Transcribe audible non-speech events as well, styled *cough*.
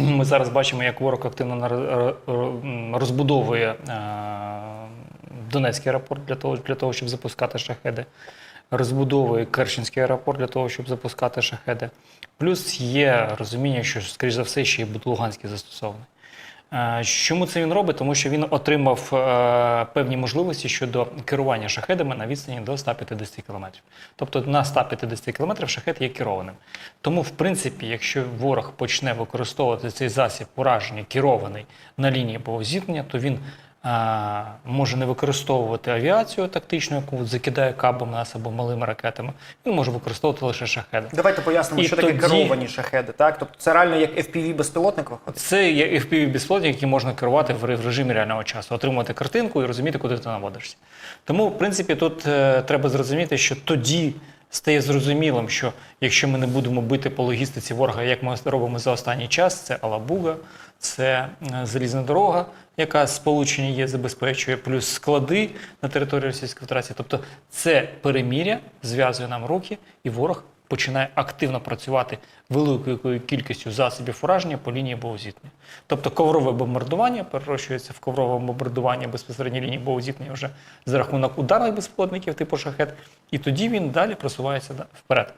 *clears throat* ми зараз бачимо, як ворог активно розбудовує е, Донецький аеропорт для того, для того, щоб запускати шахеди, розбудовує Керченський аеропорт для того, щоб запускати шахеди. Плюс є розуміння, що, скоріш за все, ще й буде Луганський застосований. Е, Чому це він робить? Тому що він отримав е, певні можливості щодо керування шахедами на відстані до 150 км. Тобто на 150 км шахет є керованим. Тому, в принципі, якщо ворог почне використовувати цей засіб ураження керований на лінії зіткнення, то він може не використовувати авіацію тактичну, яку закидає кабом нас або малими ракетами. Він може використовувати лише шахеди. Давайте пояснимо, І що таке керовані шахеди. Так, тобто це реально як FPV безпілотник виходить. Це є FPV безпілотник, який можна керувати в в режимі реального часу, отримувати картинку і розуміти, куди ти наводишся. Тому, в принципі, тут е, треба зрозуміти, що тоді стає зрозумілим, що якщо ми не будемо бити по логістиці ворога, як ми робимо за останній час, це Алабуга, це е, залізна дорога, яка сполучення є, забезпечує, плюс склади на території Російської Федерації. Тобто це переміря зв'язує нам руки, і ворог починає активно працювати великою кількістю засобів ураження по лінії боєзіткнення. Тобто коврове бомбардування перерощується в коврове бомбардування безпосередньо лінії боєзіткнення вже за рахунок ударних безплотників типу шахет, і тоді він далі просувається вперед.